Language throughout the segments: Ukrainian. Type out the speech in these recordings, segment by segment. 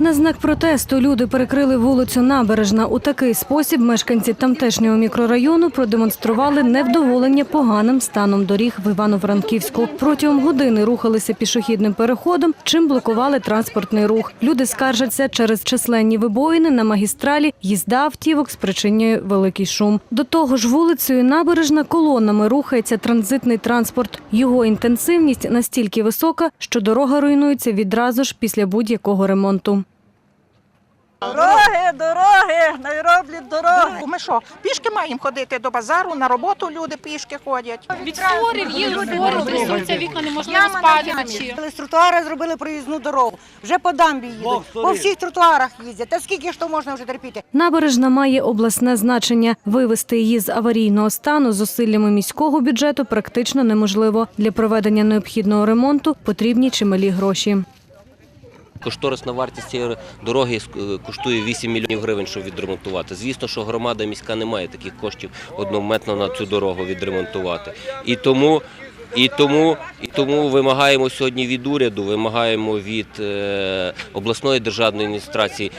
На знак протесту люди перекрили вулицю Набережна. У такий спосіб мешканці тамтешнього мікрорайону продемонстрували невдоволення поганим станом доріг в Івано-Франківську. Протягом години рухалися пішохідним переходом, чим блокували транспортний рух. Люди скаржаться через численні вибоїни на магістралі. Їзда автівок спричинює великий шум. До того ж, вулицею Набережна колонами рухається транзитний транспорт. Його інтенсивність настільки висока, що дорога руйнується відразу ж після будь-якого ремонту. Дороги, дороги, не роблять дороги. Ми що, пішки маємо ходити до базару, на роботу люди пішки ходять. Від створів, є створів, трясуться вікна, неможливо спати вночі. З тротуара зробили проїзну дорогу. Вже по дамбі їдуть. По всіх тротуарах їздять. Та скільки ж то можна вже терпіти? Набережна має обласне значення. Вивести її з аварійного стану зусиллями міського бюджету практично неможливо. Для проведення необхідного ремонту потрібні чималі гроші. Кошторисна вартість цієї дороги е, коштує 8 мільйонів гривень, щоб відремонтувати. Звісно, що громада міська не має таких коштів однометно на цю дорогу відремонтувати. І тому, і тому, і тому вимагаємо сьогодні від уряду, вимагаємо від е, обласної державної адміністрації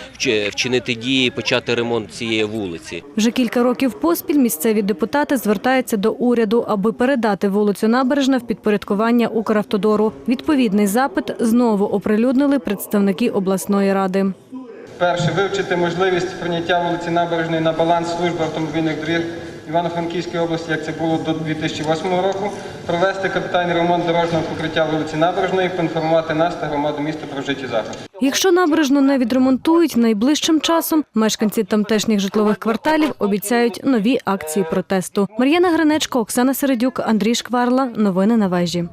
вчинити дії і почати ремонт цієї вулиці. Вже кілька років поспіль місцеві депутати звертаються до уряду, аби передати вулицю Набережна в підпорядкування Укравтодору. Відповідний запит знову оприлюднили представники обласної ради. Перше вивчити можливість прийняття вулиці Набережної на баланс служби автомобільних доріг Івано-Франківської області, як це було до 2008 року. Провести капітальний ремонт дорожнього покриття вулиці Набережної, поінформувати нас та громаду міста про вжиті заходи. Якщо набережну не відремонтують найближчим часом, мешканці тамтешніх житлових кварталів обіцяють нові акції протесту. Мар'яна Гринечко, Оксана Середюк, Андрій Шкварла. Новини на вежі.